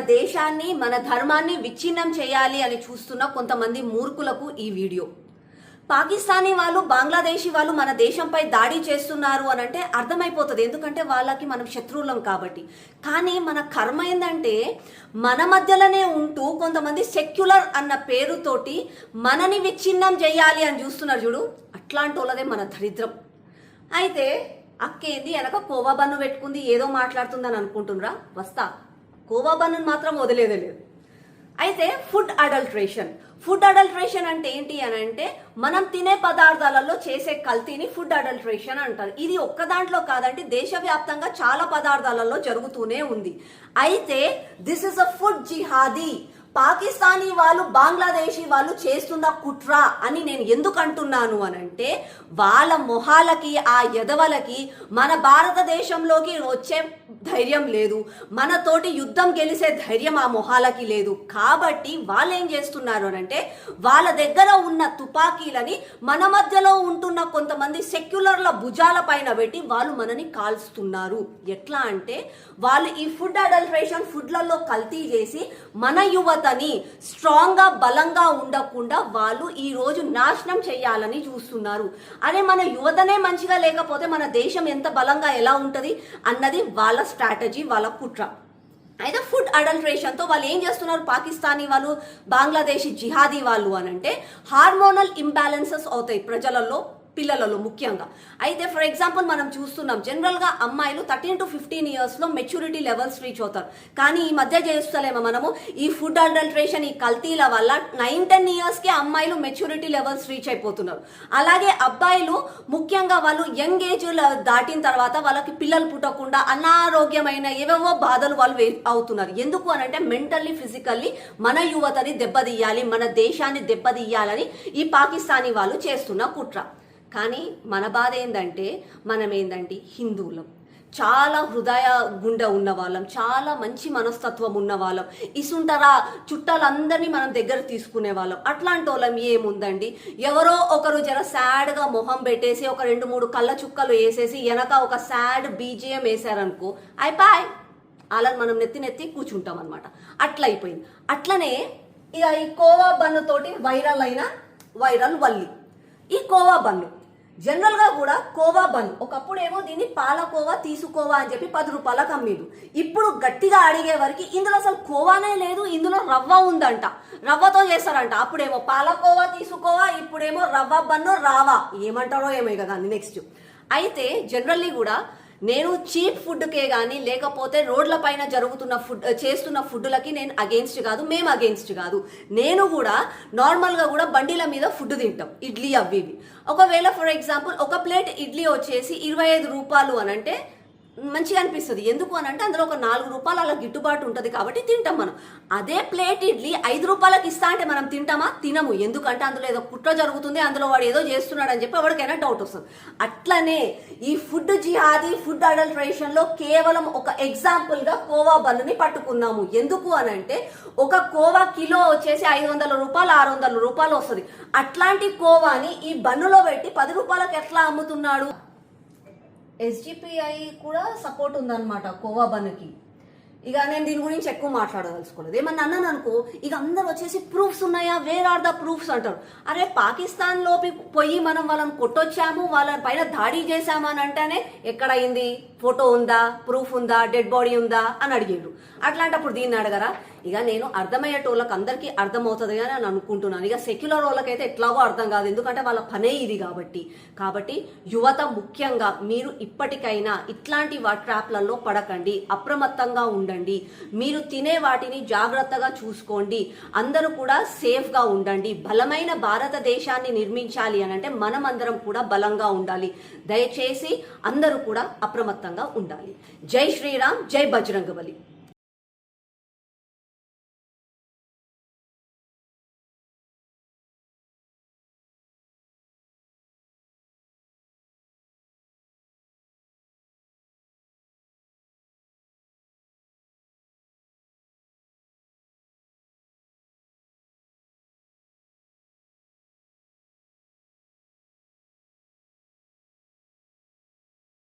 దేశాన్ని మన ధర్మాన్ని విచ్ఛిన్నం చేయాలి అని చూస్తున్న కొంతమంది మూర్ఖులకు ఈ వీడియో. పాకిస్తానీ వాళ్ళు బంగ్లాదేశీ వాళ్ళు మన దేశంపై దాడి చేస్తున్నారు అని అంటే అర్థమైపోతుంది. ఎందుకంటే వాళ్ళకి మనం శత్రువులం కాబట్టి. కానీ మన కర్మ ఏంటంటే మన మధ్యలోనే ఉంటూ కొంతమంది సెక్యులర్ అన్న పేరుతోటి మనని విచ్ఛిన్నం చేయాలి అని చూస్తున్నారు చూడు. అట్లాంటి వాళ్ళదే మన దరిద్రం. అయితే అక్కేంది? వెనక కోవా బన్ను పెట్టుకుంది ఏదో మాట్లాడుతుందని అనుకుంటున్నారా? వస్తా. కోవా బన్ను మాత్రం వదిలేదే లేదు. అయితే ఫుడ్ అడల్ట్రేషన్. ఫుడ్ అడల్ట్రేషన్ అంటే ఏంటి అని అంటే మనం తినే పదార్థాలలో చేసే కల్తీని ఫుడ్ అడల్ట్రేషన్ అంటారు. ఇది ఒక్క దాంట్లో కాదండి దేశవ్యాప్తంగా చాలా పదార్థాలలో జరుగుతూనే ఉంది. అయితే దిస్ ఇస్ అ ఫుడ్ జిహాదీ. పాకిస్తానీ వాళ్ళు బంగ్లాదేశీ వాళ్ళు చేస్తున్న కుట్ర అని నేను ఎందుకు అంటున్నాను అని అంటే వాళ్ళ మొహాలకి ఆ ఎదవలకి మన భారతదేశంలోకి వచ్చే ధైర్యం లేదు. మనతోటి యుద్ధం గెలిసే ధైర్యం ఆ మొహాలకి లేదు. కాబట్టి వాళ్ళు ఏం చేస్తున్నారు అని అంటే వాళ్ళ దగ్గర ఉన్న తుపాకీలని మన మధ్యలో ఉంటున్న కొంతమంది సెక్యులర్ల భుజాల పైన పెట్టి వాళ్ళు మనని కాల్స్తున్నారు ఎట్లా అంటే వాళ్ళు ఈ ఫుడ్ అడల్ట్రేషన్ ఫుడ్లలో కల్తీ చేసి మన యువత కానీ స్ట్రాంగ్గా బలంగా ఉండకుండా వాళ్ళు ఈరోజు నాశనం చేయాలని చూస్తున్నారు. అదే మన యువతనే మంచిగా లేకపోతే మన దేశం ఎంత బలంగా ఎలా ఉంటుంది అన్నది వాళ్ళ స్ట్రాటజీ వాళ్ళ కుట్ర. అయితే ఫుడ్ అడల్ట్రేషన్తో వాళ్ళు ఏం చేస్తున్నారు? పాకిస్తానీ వాళ్ళు బంగ్లాదేశీ జిహాదీ వాళ్ళు అని అంటే హార్మోనల్ ఇంబ్యాలెన్సెస్ అవుతాయి ప్రజలలో. పిల్లలలో ముఖ్యంగా. అయితే ఫర్ ఎగ్జాంపుల్ మనం చూస్తున్నాం జనరల్గా అమ్మాయిలు థర్టీన్ టు ఫిఫ్టీన్ ఇయర్స్లో మెచ్యూరిటీ లెవెల్స్ రీచ్ అవుతారు. కానీ ఈ మధ్య చేస్తలేమో మనము? ఈ ఫుడ్ అడల్ట్రేషన్ ఈ కల్తీల వల్ల నైన్ టెన్ ఇయర్స్కి అమ్మాయిలు మెచ్యూరిటీ లెవెల్స్ రీచ్ అయిపోతున్నారు. అలాగే అబ్బాయిలు ముఖ్యంగా వాళ్ళు యంగ్ ఏజ్ దాటిన తర్వాత వాళ్ళకి పిల్లలు పుట్టకుండా అనారోగ్యమైన ఏవేవో బాధలు వాళ్ళు అవుతున్నారు. ఎందుకు అని అంటే మెంటల్లీ ఫిజికల్లీ మన యువతని దెబ్బతీయాలి మన దేశాన్ని దెబ్బతీయాలని ఈ పాకిస్తానీ వాళ్ళు చేస్తున్న కుట్ర. కానీ మన బాధ ఏంటంటే మనం ఏంటంటే హిందువులం. చాలా హృదయ గుండె ఉన్న వాళ్ళం చాలా మంచి మనస్తత్వం ఉన్న వాళ్ళం ఇసుంటరా చుట్టాలందరినీ మనం దగ్గర తీసుకునే వాళ్ళం అట్లాంటి వాళ్ళం ఏముందండి? ఎవరో ఒకరు జర సాడ్గా మొహం పెట్టేసి ఒక రెండు మూడు కళ్ళ చుక్కలు వేసేసి వెనక ఒక సాడ్ బీజిఎం వేసారనుకో అయిపోయి అలా మనం నెత్తి నెత్తి కూర్చుంటాం అనమాట అట్లా అయిపోయింది. అట్లనే ఇక ఈ కోవా బన్ను తోటి వైరల్ అయిన వైరల్ వల్లి. ఈ కోవా బన్ను జనరల్గా కూడా కోవా బన్ ఒకప్పుడు ఏమో దీన్ని పాలకోవా తీసుకోవా అని చెప్పి పది రూపాయలకు అమ్మేది ఇప్పుడు గట్టిగా అడిగే వరకు ఇందులో అసలు కోవానే లేదు ఇందులో రవ్వ ఉందంట. రవ్వతో చేస్తారంట. అప్పుడేమో పాలకోవా తీసుకోవా ఇప్పుడేమో రవ్వ బన్ను రావా. ఏమంటారో ఏమో కదా నెక్స్ట్ అయితే జనరల్లీ కూడా నేను చీప్ ఫుడ్కే కానీ లేకపోతే రోడ్ల పైన జరుగుతున్న ఫుడ్ చేస్తున్న ఫుడ్లకి నేను అగేన్స్ట్ కాదు మేము అగేన్స్ట్ కాదు. నేను కూడా నార్మల్గా కూడా బండిల మీద ఫుడ్ తింటాం ఇడ్లీ అవి ఇవి. ఒకవేళ ఫర్ ఎగ్జాంపుల్ ఒక ప్లేట్ ఇడ్లీ వచ్చేసి ఇరవై ఐదు రూపాయలు అని అంటే మంచిగా అనిపిస్తుంది. ఎందుకు అని అంటే అందులో ఒక నాలుగు రూపాయలు అలా గిట్టుబాటు ఉంటుంది కాబట్టి తింటాం మనం. అదే ప్లేట్ ఇడ్లీ ఐదు రూపాయలకి ఇస్తా అంటే మనం తింటామా? తినము. ఎందుకంటే అందులో ఏదో కుట్ర జరుగుతుంది అందులో వాడు ఏదో చేస్తున్నాడు అని చెప్పి ఎవరికైనా డౌట్ వస్తుంది. అట్లనే ఈ ఫుడ్ జిహాది ఫుడ్ అడల్ట్రేషన్లో కేవలం ఒక ఎగ్జాంపుల్గా కోవా బన్నుని పట్టుకున్నాము. ఎందుకు అని అంటే ఒక కోవా కిలో వచ్చేసి ఐదు వందల రూపాయలు ఆరు వందల రూపాయలు వస్తుంది. అట్లాంటి కోవాని ఈ బన్నులో పెట్టి పది రూపాయలకు ఎట్లా అమ్ముతున్నాడు? ఎస్జిపిఐ కూడా సపోర్ట్ ఉందన్నమాట కోవా బన్నుకి. ఇక నేను దీని గురించి ఎక్కువ మాట్లాడదలుచుకోలేదు. ఏమన్నా అన్నాను అనుకో ఇక అందరు వచ్చేసి ప్రూఫ్స్ ఉన్నాయా? వేర్ ఆర్ ద ప్రూఫ్స్ అంటారు. అరే పాకిస్తాన్ లోపి పోయి మనం వాళ్ళని కొట్టొచ్చాము వాళ్ళ పైన దాడి చేశాము అని అంటేనే ఎక్కడైంది? ఫోటో ఉందా? ప్రూఫ్ ఉందా? డెడ్ బాడీ ఉందా? అని అడిగారు అట్లాంటప్పుడు దీన్ని అడగరా? ఇక నేను అర్థమయ్యేటోళ్ళకి అందరికీ అర్థమవుతుంది అని నేను అనుకుంటున్నాను. ఇక సెక్యులర్ వాళ్ళకైతే ఎట్లాగో అర్థం కాదు. ఎందుకంటే వాళ్ళ పనే ఇది కాబట్టి. కాబట్టి యువత ముఖ్యంగా మీరు ఇప్పటికైనా ఇట్లాంటి ట్రాప్లలో పడకండి. అప్రమత్తంగా ఉండండి ఉండండి. మీరు తినే వాటిని జాగ్రత్తగా చూసుకోండి. అందరూ కూడా సేఫ్గా ఉండండి. బలమైన భారతదేశాన్ని నిర్మించాలి అని అంటే మనం అందరం కూడా బలంగా ఉండాలి. దయచేసి అందరూ కూడా అప్రమత్తంగా ఉండాలి. జై శ్రీరామ్ జై బజరంగబలి.